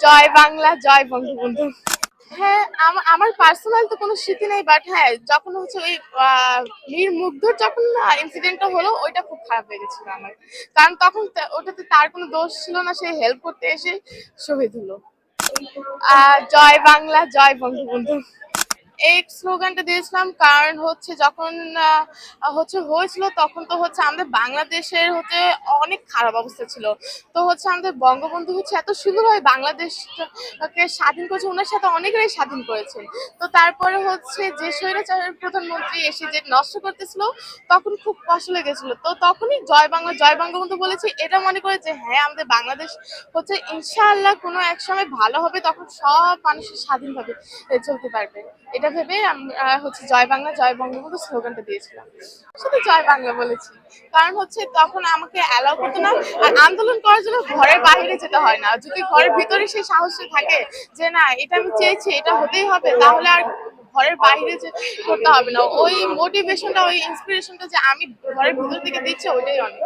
জয় বাংলা জয় বঙ্গবন্ধু। হ্যাঁ আমা- আমার পার্সোনাল তো কোনো স্মৃতি নেই বাট হ্যাঁ যখন হচ্ছে ওই আহ, মীর মুগ্ধর যখন ইনসিডেন্টটা হলো ওইটা খুব খারাপ হয়ে গেছিল আমার। কারণ তখন ওটাতে তার কোনো দোষ ছিল না সে হেল্প করতে এসে শহীদ হলো। জয় বাংলা জয় বঙ্গবন্ধু। এই স্লোগানটা দিয়েছিলাম, কারণ হচ্ছে যখন হচ্ছে হয়েছিল তখন তো হচ্ছে আমাদের বাংলাদেশের হচ্ছে অনেক খারাপ অবস্থা ছিল। তো হচ্ছে আমাদের বঙ্গবন্ধু হচ্ছে এত সুন্দরভাবে বাংলাদেশকে স্বাধীন করেছে ওনার সাথে অনেকেরাই স্বাধীন করেছেন। তো তারপরে হচ্ছে যে স্বৈরাচারের প্রধানমন্ত্রী এসে যে নষ্ট করতেছিল, তখন খুব কষ্ট লেগেছিল। তো তখনই জয় বাংলা, জয় বঙ্গবন্ধু বলেছে, এটা মনে করে যে হ্যাঁ আমাদের বাংলাদেশ হচ্ছে ইনশাআল্লাহ কোনো এক সময় ভালো হবে, তখন সব মানুষের স্বাধীনভাবে চলতে পারবে। এটা ভেবে আমরা হচ্ছে জয় বাংলা, জয় বঙ্গবন্ধু স্লোগানটা দিয়েছিলাম। শুধু জয় বাংলা বলেছি। কারণ হচ্ছে তখন আমাকে অ্যালাউ করতো না। আর আন্দোলন করার জন্য ঘরের বাইরে যেতে হয় না। যদি ঘরের ভিতরে সেই সাহসটা থাকে যে না, এটা আমি চেয়েছি, এটা হতেই হবে, তাহলে আর ঘরের বাইরে যে করতে হবে না। ওই মোটিভেশনটা ওই ইন্সপিরেশনটা যে আমি ঘরের ভিতর থেকে দিচ্ছি, ওইটাই অনেক।